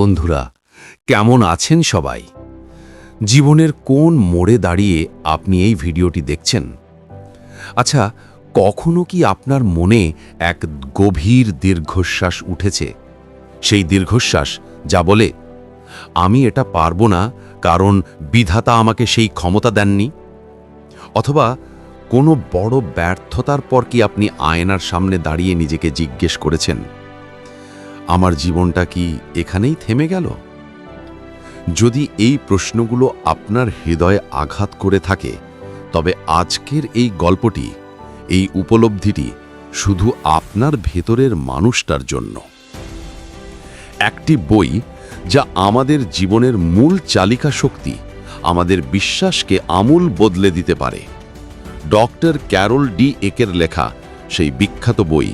বন্ধুরা, কেমন আছেন সবাই? জীবনের কোন মোড়ে দাঁড়িয়ে আপনি এই ভিডিওটি দেখছেন? আচ্ছা কখনো কি আপনার মনে এক গভীর দীর্ঘশ্বাস উঠেছে? সেই দীর্ঘশ্বাস যা বলে, আমি এটা পারব না কারণ বিধাতা আমাকে সেই ক্ষমতা দেননি অথবা, কোনো বড় ব্যর্থতার পর কি আপনি আয়নার সামনে দাঁড়িয়ে নিজেকে জিজ্ঞেস করেছেন? আমার জীবনটা কি এখানেই থেমে গেল? যদি এই প্রশ্নগুলো আপনার হৃদয়ে আঘাত করে থাকে, তবে আজকের এই গল্পটি, এই উপলব্ধিটি শুধু আপনার ভেতরের মানুষটার জন্য। একটি বই যা আমাদের জীবনের মূল চালিকা শক্তি, আমাদের বিশ্বাসকে আমূল বদলে দিতে পারে। ডক্টর ক্যারল ডি একের লেখা সেই বিখ্যাত বই,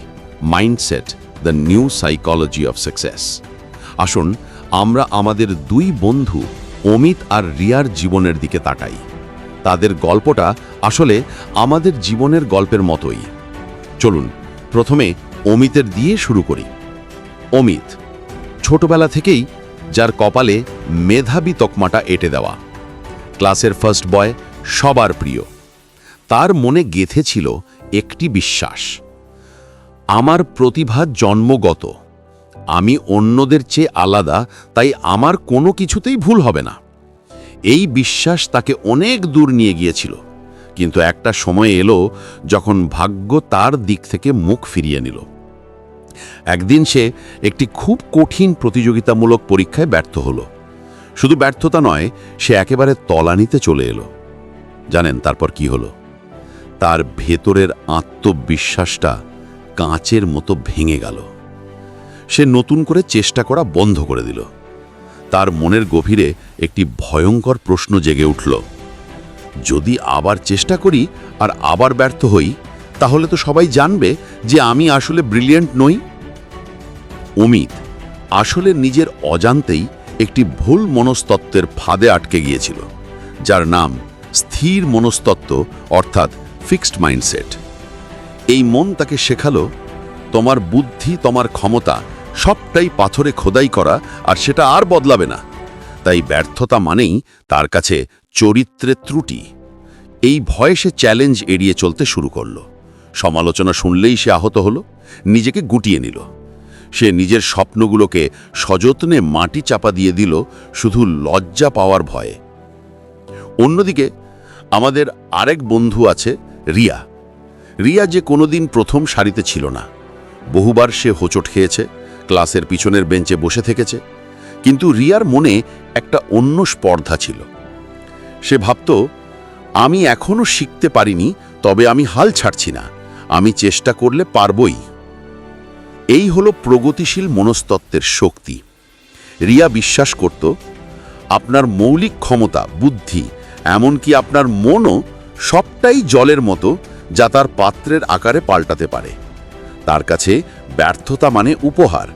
mindset the new psychology of success আসুন, আমরা আমাদের দুই বন্ধু, অমিত আর রিয়ার জীবনের দিকে তাকাই। তাদের গল্পটা আসলে আমাদের জীবনের গল্পের মতোই। চলুন, প্রথমে অমিতের দিয়ে শুরু করি। অমিত, ছোটবেলা থেকেই যার কপালে মেধাবী তকমাটা এঁটে দেওয়া। ক্লাসের ফার্স্ট বয় সবার প্রিয়। তার মনে গেথে ছিল একটি বিশ্বাস। আমার প্রতিভা জন্মগত। আমি অন্যদের চেয়ে আলাদা, তাই আমার কোনো কিছুতেই ভুল হবে না। এই বিশ্বাস তাকে অনেক দূর নিয়ে গিয়েছিল। কিন্তু একটা সময় এলো যখন ভাগ্য তার দিক থেকে মুখ ফিরিয়ে নিল। একদিন সে একটি খুব কঠিন প্রতিযোগিতামূলক পরীক্ষায় ব্যর্থ হলো। শুধু ব্যর্থতা নয়, সে একেবারে তলানিতে চলে এলো। জানেন তারপর কি হলো? তার ভেতরের আত্মবিশ্বাসটা কাঁচের মতো ভেঙে গেল। সে নতুন করে চেষ্টা করা বন্ধ করে দিল। তার মনের গভীরে একটি ভয়ঙ্কর প্রশ্ন জেগে উঠল। যদি আবার চেষ্টা করি আর আবার ব্যর্থ হই, তাহলে তো সবাই জানবে যে আমি আসলে ব্রিলিয়েন্ট নই। অমিত আসলে নিজের অজান্তেই একটি ভুল মনস্তত্ত্বের ফাঁদে আটকে গিয়েছিল, যার নাম স্থির মনস্তত্ত্ব অর্থাৎ ফিক্সড মাইন্ডসেট। এই মন তাকে শেখালো, তোমার বুদ্ধি, তোমার ক্ষমতা, সবটাই পাথরে খোদাই করা, আর সেটা আর বদলাবে না। তাই ব্যর্থতা মানেই তার কাছে চরিত্রের ত্রুটি। এই ভয়ে সে চ্যালেঞ্জ এড়িয়ে চলতে শুরু করল। সমালোচনা শুনলেই সে আহত হলো, নিজেকে গুটিয়ে নিল। সে নিজের স্বপ্নগুলোকে সযত্নে মাটি চাপা দিয়ে দিল, শুধু লজ্জা পাওয়ার ভয়ে। অন্যদিকে, আমাদের আরেক বন্ধু আছে, রিয়া। রিয়া যে কোনোদিন প্রথম সারিতে ছিল না। বহুবার সে হোঁচট খেয়েছে, ক্লাসের পিছনের বেঞ্চে বসে থেকেছে, কিন্তু রিয়ার মনে একটা অন্য স্পর্ধা ছিল। সে ভাবত, আমি এখনও শিখতে পারিনি, তবে আমি হাল ছাড়ছি না, আমি চেষ্টা করলে পারবই। এই হলো প্রগতিশীল মনস্তত্ত্বের শক্তি। রিয়া বিশ্বাস করত, আপনার মৌলিক ক্ষমতা, বুদ্ধি, এমনকি আপনার মনও সবটাই জলের মতো যা তার পাত্রের আকারে পাল্টাতে পারে। তার কাছে ব্যর্থতা মানে উপহার,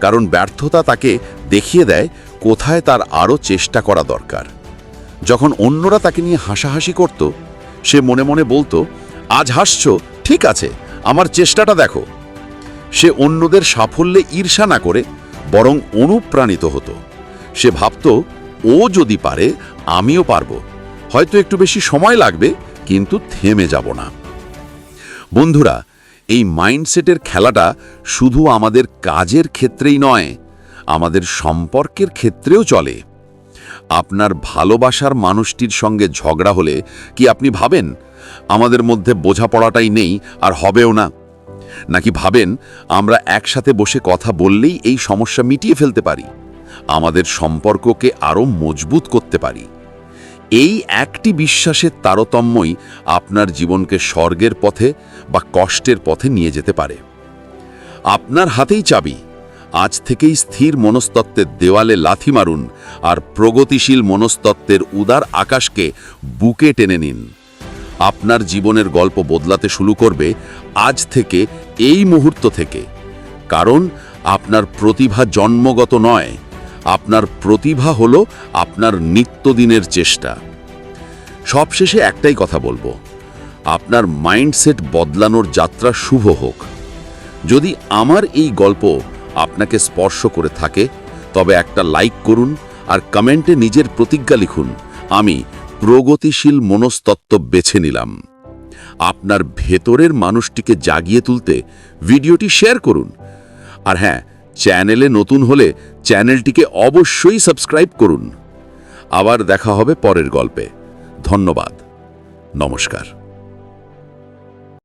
কারণ ব্যর্থতা তাকে দেখিয়ে দেয় কোথায় তার আরও চেষ্টা করা দরকার। যখন অন্যরা তাকে নিয়ে হাসাহাসি করত, সে মনে মনে বলতো, আজ হাসছ, ঠিক আছে, আমার চেষ্টাটা দেখো। সে অন্যদের সাফল্যে ঈর্ষা না করে বরং অনুপ্রাণিত হতো। সে ভাবত, ও যদি পারে, আমিও পারব। হয়তো একটু বেশি সময় লাগবে, কিন্তু থেমে যাব না। বন্ধুরা, এই মাইন্ডসেটের খেলাটা শুধু আমাদের কাজের ক্ষেত্রেই নয়, আমাদের সম্পর্কের ক্ষেত্রেও চলে। আপনার ভালোবাসার মানুষটির সঙ্গে ঝগড়া হলে কি আপনি ভাবেন, আমাদের মধ্যে বোঝাপড়াটাই নেই আর হবেও না? নাকি ভাবেন, আমরা একসাথে বসে কথা বললেই এই সমস্যা মিটিয়ে ফেলতে পারি? আমাদের সম্পর্ককে আরও মজবুত করতে পারি? এই একটি বিশ্বাসের তারতম্যই আপনার জীবনকে স্বর্গের পথে বা কষ্টের পথে নিয়ে যেতে পারে। আপনার হাতেই চাবি। আজ থেকেই স্থির মনস্তত্ত্বের দেওয়ালে লাথি মারুন আর প্রগতিশীল মনস্তত্ত্বের উদার আকাশকে বুকে টেনে নিন। আপনার জীবনের গল্প বদলাতে শুরু করবে আজ থেকে, এই মুহূর্ত থেকে। কারণ আপনার প্রতিভা জন্মগত নয়। আপনার প্রতিভা হল আপনার নিত্যদিনের চেষ্টা। সবশেষে একটাই কথা বলব, আপনার মাইন্ডসেট বদলানোর যাত্রা শুভ হোক। যদি আমার এই গল্প আপনাকে স্পর্শ করে থাকে, তবে একটা লাইক করুন আর কমেন্টে নিজের প্রতিজ্ঞা লিখুন, আমি প্রগতিশীল মনস্তত্ত্ব বেছে নিলাম। আপনার ভেতরের মানুষটিকে জাগিয়ে তুলতে ভিডিওটি শেয়ার করুন। আর হ্যাঁ চ্যানেলে নতুন হলে চ্যানেলটিকে অবশ্যই সাবস্ক্রাইব করুন। আবার দেখা হবে পরের গল্পে। ধন্যবাদ। নমস্কার।